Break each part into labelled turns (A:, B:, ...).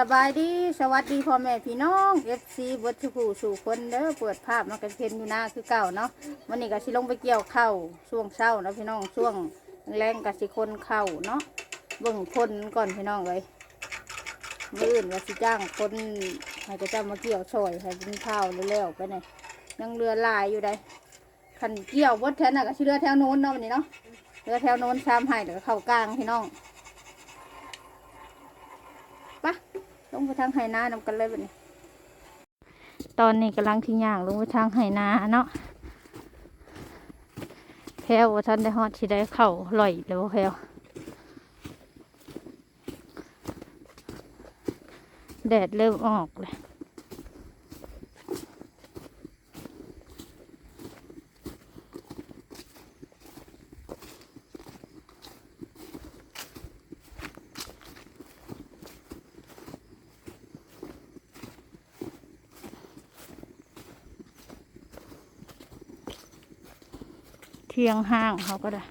A: สบายดีสวัสดีพ่อแม่พี่น้องเอฟซีบดชูผู้สู่คนเด้อเปิดภาพมากันเพนอยู่หน้าคือเก่าเนาะวันนี้ก็สิลงไปเกี่ยวเข้าช่วงเช้าเนาะพี่น้องช่วงแรงก็สิคนเข้าเนาะเบิ่งคนก่อนพี่น้องเลยมื่ออื่นก็สิจ้างคนให้กระเจ้ามาเกี่ยวช่อยให้กินข้าวเร็วๆไปเนี่ยยังเรือลายอยู่ได้ขันเกี่ยวบดแทนน่ะก็สิเรือแถวโน้นเนาะวันนี้เนาะเรือแถวโน้นชามให้เดี๋ยวเข้ากลางพี่น้อง ปะล งไปทางไหนานำกันเลยแบบนี้ ตอนนี้กำลังทิ้งย่างลงไปทางไหนาเนาะแพลว่าท่านได้ฮอดที่ได้เข่าลอยแล้วแพลวแดดเริ่มออกเลย ที่ยงห้างเขาก็ได้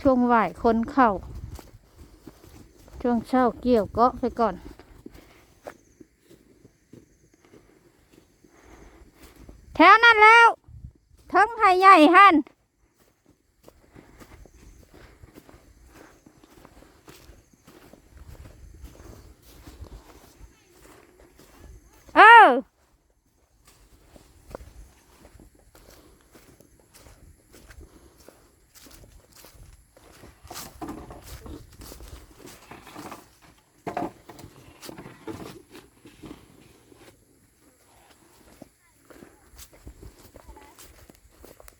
A: ช่วงไหวคนเข่า ช่วงเช้าเกี่ยวเก็ไปก่อน แถวนั้นแล้วทั้งไทยใหญ่หันเออ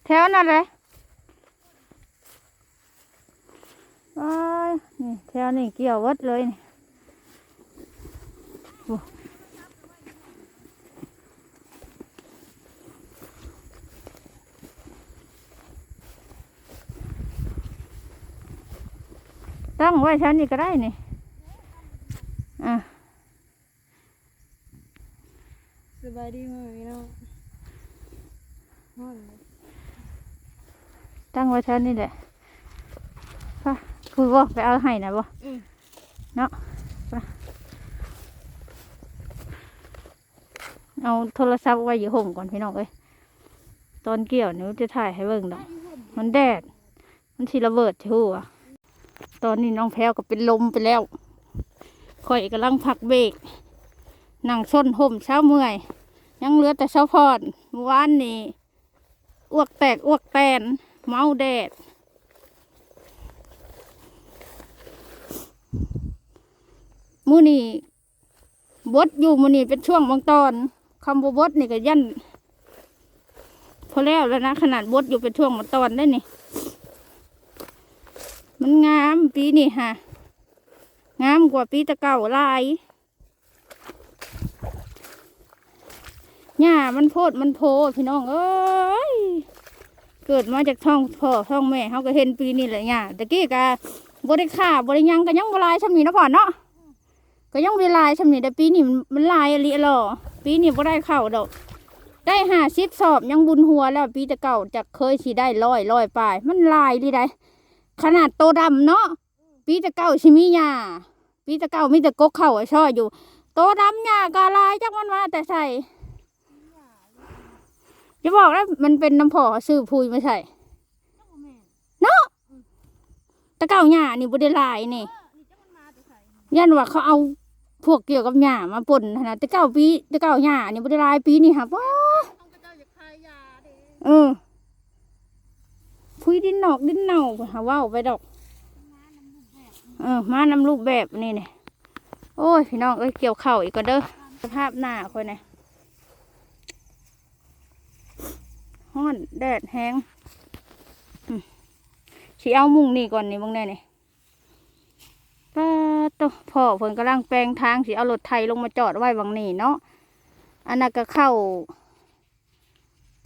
A: แถวนั่นเลยว้ายนี่แถวนี่เกี่ยววัดเลยนี่โอ้ตั้งไว้ชั้นนี่ก็ได้นี่อะ
B: สบายดีไหมพี่น้องฮ้อนเลย
A: ตั้งไว้ชั้นนี่แหละไปคุยบ่ไปเอาให้นะบ่
B: อืม
A: เนาะไปเอาโทรศัพท์ไว้อยู่ห่มก่อนพี่น้องเอ้ยตอนเกี่ยวนิ้วจะถ่ายให้เบิ่งดอกมันแดด มันสิระเบิดชั่วตอนนี้น้องแพรวก็เป็นลมไปแล้วข่อยกำลังพักเบรกนั่งชนห่มเช้าเมื่อย ยังเหลือแต่เช้าพอดเมื่อวานนี้อ้วกแตกอ้วกแตน เมาแดด มือนี่บดอยู่มือนี่เป็นช่วงบางตอนคำว่าบดนี่ก็ยันพอแล้วแล้วนะ ขนาดบดอยู่เป็นช่วงบางตอนได้นี่ มันงามปีนี่ฮะงามกว่าปีตะเก่าลายหญ้ามันโพดมันโพพี่น้องเอ้ย เกิดมาจากท้องพ่อท้องแม่เขาก็เห็นปีนี่แหละหญ้าตะกี้กะบริค่าบริยังก็ยังบลายช่ำนี้นะพ่อเนาะก็ยังเวลายชำนี้แต่ปีนี้มันลายอะไรหรอปีนี้บ่ได้เข้าดอก ได้หาสิบสอบยังบุญหัวแล้วปีต่เก่าจะเคยสิได้ร้อยร้อยปลาย มันลายดีได้ขนาดโตดำเนาะปีต่เก่าชิมีหญ้าปีต่เก่ามีแต่กกเข่าช่ออยู่ โตดำหญ้ากาลายจักมันมาแต่ใส่ จะบอกแล้วมันเป็นน้ำพอซื้อพุยไม่ใช่เนาะแต่เก่าหญ้านี่บ่ได้ลายนี่ยันว่าเขาเอาพวกเกี่ยวกับหญ้ามาป่นหั้นนะแต่เก้าปีแต่เก้าหญ้านี่บ่ได้หลายปีนี่ค่ะว้า
B: ต้องก็เจ้าอยากคายยาเด้
A: เออพุยดินนอกดินเน่าหาว่าวไปดอก เออมานำรูปแบบนี่เนี่ยโอ้ยพี่น้องเอ้ยเกี่ยวเข่าวอีกก็เด้อสภาพหน้าคนเนี่ย ฮ้อน แดดแห้งอืมสิเอามุงนี่ก่อนนี่มึงแน่นี่ป้าโตพ่อเพิ่นกำลังแปลงทางสิเอารถไทยลงมาจอดไว้บางนี่เนาะอันนั้นก็เข้า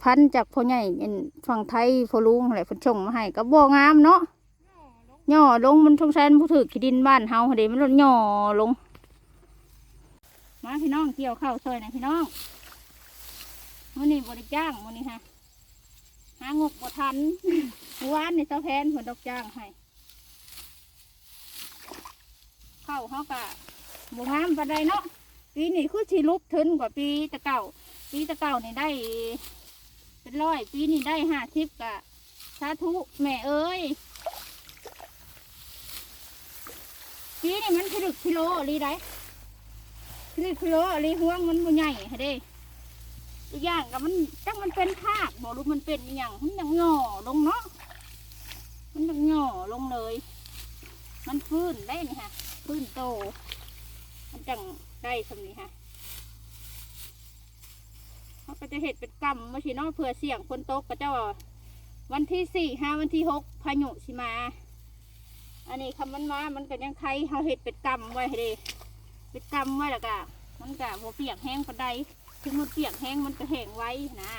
A: พันจากพ่อใหญ่เป็นฝั่งไทยพ่อลุงอะไรเพิ่นส่งมาให้ก็บ่งามเนาะย่อลงมันทงแซนผู้ถือขี้ดินบ้านเฮาเดี๋ยวมันลดย่อลง มาพี่น้องเกี่ยวข้าวซอยหนะพี่น้องมื้อนี้บ่ได้จ้างมื้อนี้ฮะ หางบบ่ทันเมื่อวานนี่เจ้าแพนเพิ่นดอกจ้างให้เข้าเขากะบ่งามปานใดเนาะปีนี้คือสิลุกทึนกว่าปีตะเก่า ปีตะเก่านี่ได้ เป็นร้อย ปีนี้ได้ห้าสิบกะสาธุแม่เอ้ยปีนี้มันผลึกกิโลลีได้ผลึกกิโลลีห่วงมันบ่ใหญ่ให้เด้ อีกอย่างกับมันจังมันเป็นภาคบอกรู้มันเป็นอย่างมันยังหย่อลงเนาะมันยังหย่อลงเลย มันฟื้นได้นี่ฮะฟื้นโต มันจังได้สำนี้ฮะเขาก็จะเห็ดเป็นกรรมมาชีนาะเผื่อเสี่ยงคนตกก็เจ้าว่าวันที่สี่ห้าวันที่หกพายุสิมา อันนี้คำมันมามันก็ยังใครเขาเห็ดเป็นกรรมไว้ให้เด้เป็นกรรมไว้แล้วก็มันก็บ่เปียกแห้งปานใด ถึงมันเปียกแห้งมันก็แห้งไว้นะ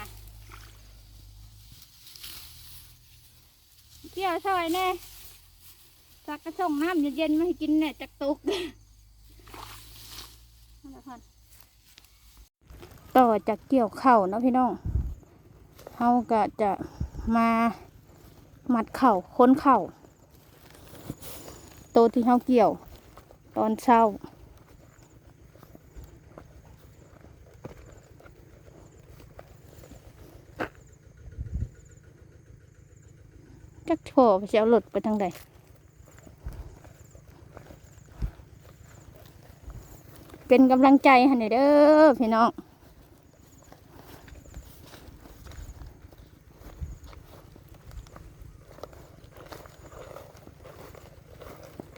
A: เกี่ยวซอยแน่สักกระส่งน้ำเย็นๆมาให้กินเนี่ยจักตุกต่อจากเกี่ยวเข่าเนาะพี่น้องเฮาก็จะมามัดเข่าค้นเข่าโตวที่เฮาเกี่ยว ตอนเช้า จักโถไปสิเอาหลุดไปทางใดเป็นกำลังใจให้เด้อพี่น้อง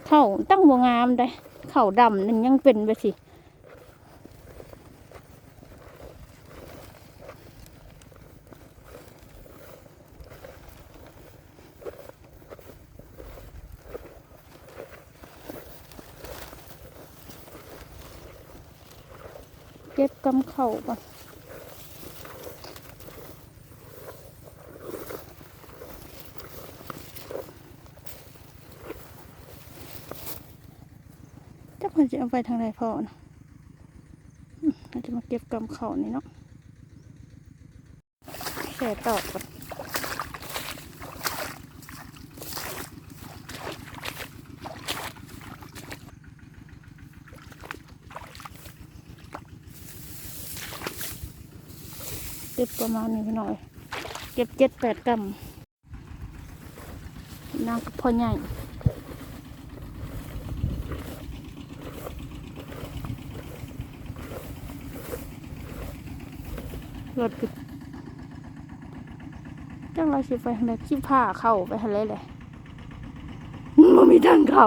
A: เข่าตั้งวงามได้เข่าดำนั่นยังเป็นไปสิ เข่าก่อนจะเพิ่นจะเอาไปทางไหนพอนะเราจะมาเก็บกำเข่านี่เนาะแช่ตอกก่อน ประมาณนี้พี่น้อย เก็บเจ็ดแปดกำนางก็พอใหญ่รถปิดจังเราสิไปทางใดขี้ผ้าเข้าไปทะเลเลยมันมีทางเข้า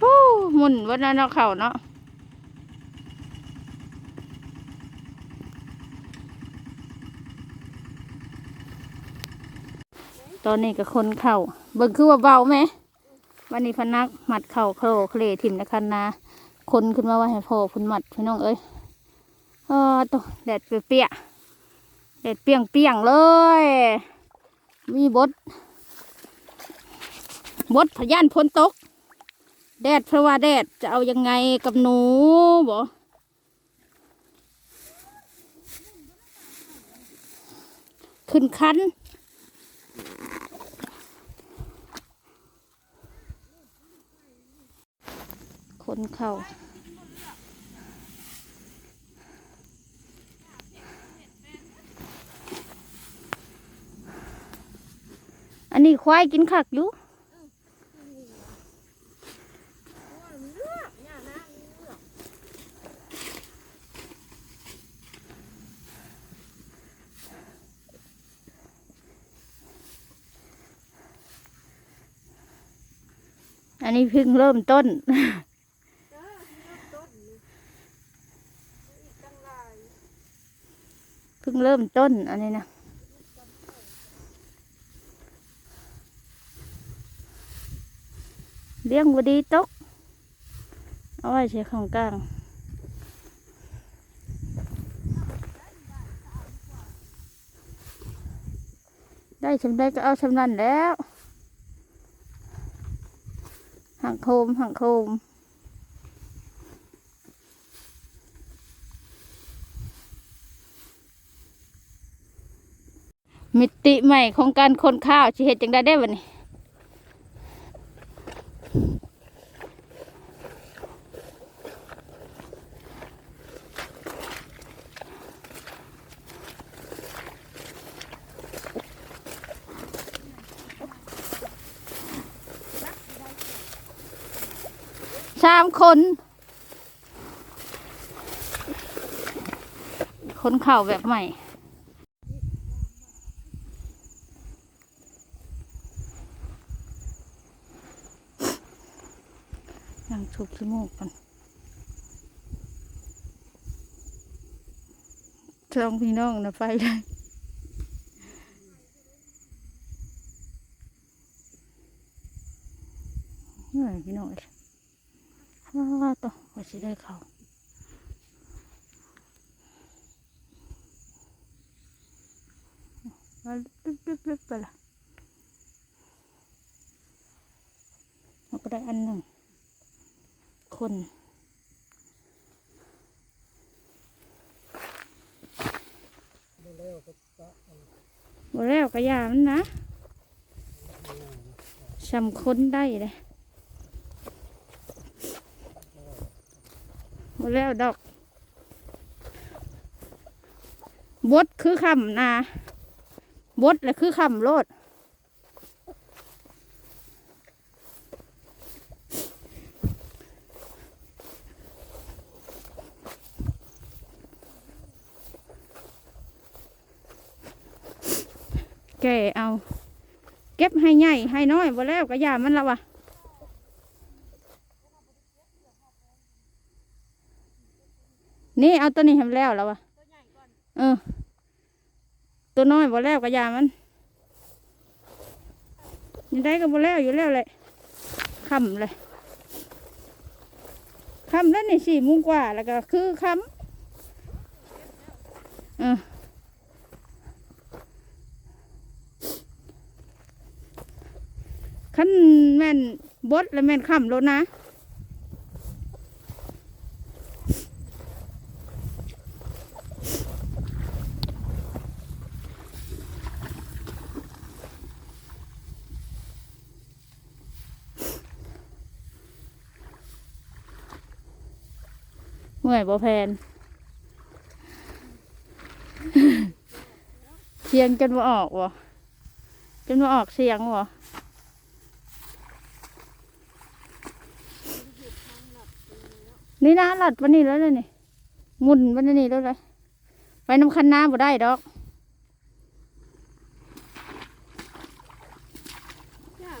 A: โอ้หมุ นวันนั้นเราะเขาเนาะตอนนี้ก็คนเข่าเบิ่งคือว่าเบาไหมวันนี้พนักหมัดเข่าโคลเคลถิ่มนะคันนาคนขึ้นมาว่าให้พ่อพุ่นหมัดพี่น้องเอ้ยเออตัวแดดเปียกแดดเปรียงเปียงๆเลย มีบดบดพยานพ้นตก แดดเพราะว่าแดดจะเอายังไงกับหนูบอขึ้นคันคนเข่าอันนี้ควายกินขักอยู่ อันนี้เพิ่งเริ่มต้นเพิ่งเริ่มต้นอันนี้นะเลี้ยงบดีตก เอาไว้ใช้ของกลางได้ชำได้ก็เอาชำนั้นแล้ว หักโคมหักโคมมิติใหม่ของการคนข้าวชีเห็ดจังได้ได้วันนี้ น คนเข่าแบบใหม่ ยังถูกขี้มูกกันจองพี่น้องนะไปเลยเหนื่อยพี่น้องเลยว้าต่อว่า สิได้เขาว่าลึกๆๆไปละเราก็ได้อันหนึ่ง คนบ่แล้วก็ยามันนะสำคนได้เลย แล้วดอก บดคือคำนาบดและคือคำโลดแก่เอา เก็บให้ใหญ่ให้น้อยบ่แล้วก็ยามันละวะนี่เอา ตัวนี้ทำแล้วแล้ววะเออ ตัวน้อยบ่แล้วก็ยามันยังได้ก็บ่แล้วอยู่แล้วเลยคำเลยคำแล้วนี่สี่โมุงกว่าแล้วก็คือคำเออขั้นแม่นบดแล้วแม่นค่ำแล้วนะ มื่อยบ่แพนเสียงจนบ่ออกวะจนบ่ออกเสียงวะนี่นะหลัดวันนี้แล้วเลยนี่หมุนวันนี้แล้วเลยไปน้ำคันน้ำบ่ได้ดอก
B: อย่าง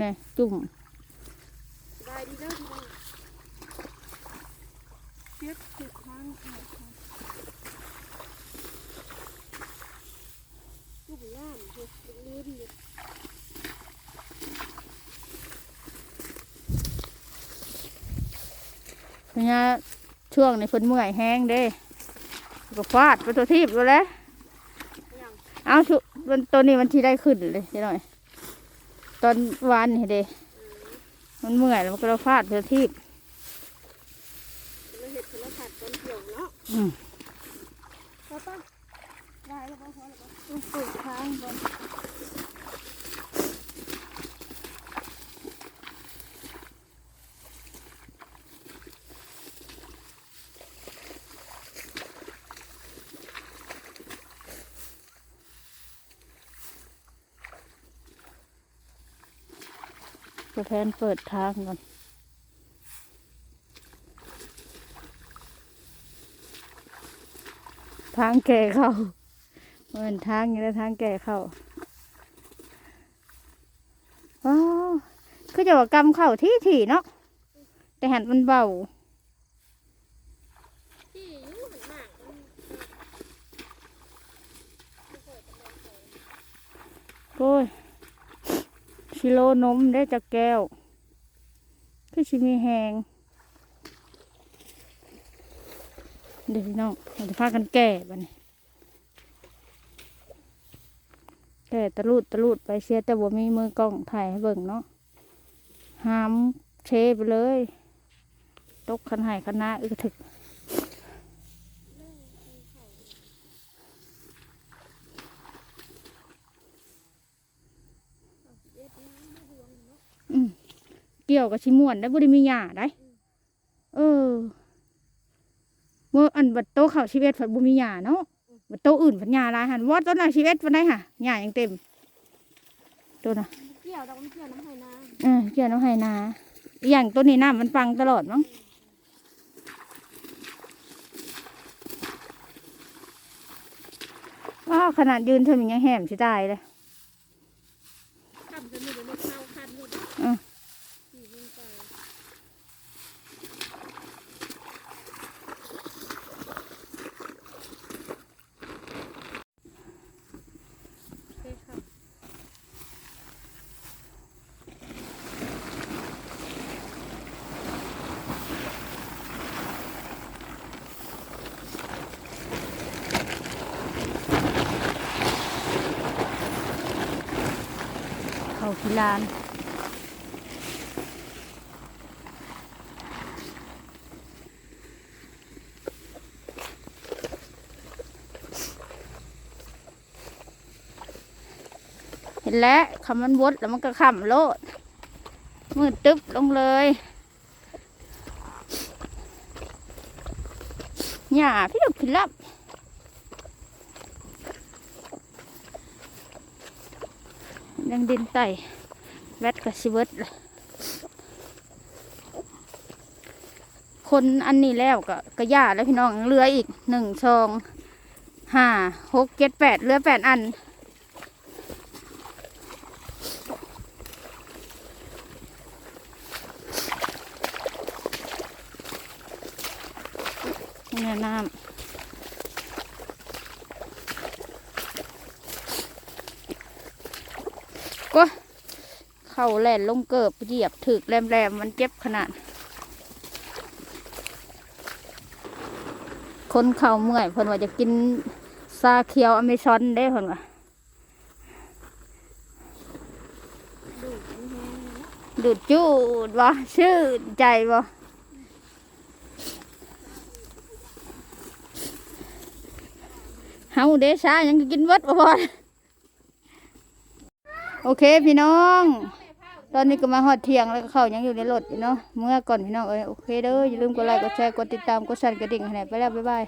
B: เนี้ยเเก็บเก็บทางเข่าลูกย่านเฮ็ดลืมอยู่
A: เพราะงี้ช่วงในฝนเมื่อยแห้งเด้ก็ฟาดไปตัวทีบไปแล้วเอาชุมันตัวนี้มันที่ได้ขึ้นเลยเดี๋ยวหน่อย ตอนวานนี่เด้มันเมื่อยแล้วมันก็เราฟาดไปตัวทีบ
B: เราเห็ดคนละผัดตอนเกี่ยวเนาะ
A: อืม
B: พอป่ะได้แล้วป่ะพอแล้วป่ะต้องปลูกทางบน
A: จะแพนเปิดทางก่อน ทางแก่เข้าเหมือนทางนี้แล้วทางแก่เข้าว้าวคือจะว่ากำเข้าที่ถี่เนาะแต่หันมันเบา
B: ที่อยู่หันมากมัน
A: โอ้ยชิโลนมได้จากแก้ว คือชิมีแหง เดี๋ยวพี่น้องเราจะพากันแก่บันแก่ตะลุดตะลุดไปเสียแต่ว่ามีมือกล้องถ่ายให้เบิ่งเนาะหามเชไปเลย ตกขันไห้คันหน้าอึกถึก
B: เกี่
A: ยวกับชิมวนได้บุรีมีหยาได้ บัดโตเขาชีวิตผัดบ่มีหญ้าเนาะบัดโตอื่นผัดหญ้าลายหันว่าต้นน่ะชีวิตวันไหนค่ะหญ้ายังเต็มตัวน่ะ
B: เกี่ยวแต่มันเกี่ยวน้ำไห้นา
A: เออเกี่ยวน้ำไห้นาอย่างต้นนี้น้ำมันปังตลอดมั้งว้าวขนาดยืนเธอมันยังแหมสิตายเลย
B: ขับจะมีแต่รถเข้าคันรถ
A: อืม
B: ขี่วิ่งไปเฮ้ยค่ะ
A: เขาพิลานเห็นแล้วคำมันวดแล้วมันก็ขำโลดมืดตึ๊บลงเลยหญ้าพี่ดอกพี่ลับ ยังดินไต่แวดกับชิเวิตเลยคนอันนี้แล้วก็กระยาแล้วพี่น้องเรืออีกหนึ่งสองห้าหกเจ็ดแปดเรือแปดอัน เนี่ยน้ำ ก็ เข่าแหลนลงเกิบเหยียบถึกแรมๆมันเจ็บขนาด คนเข่าเมื่อยเพิ่นว่าจะกินซาเคียวอเมซอนได้เพิ่นว่า
B: ดูด
A: จูดบ่ชื่นใจบ่เฮาเดชายังกินวัดบ่พอโอเคพี่น้อง ตอนนี้ก็มาหอดเที่ยงแล้วก็เข้ายังอยู่ในรถอยู่เนาะเมื่อก่อนพี่น้องเอ้ยโอเคเด้ออย่าลืมกดไลค์กดแชร์กดติดตามกดสั่นกระดิ่งให้หน่ไปแล้วบ๊ายบาย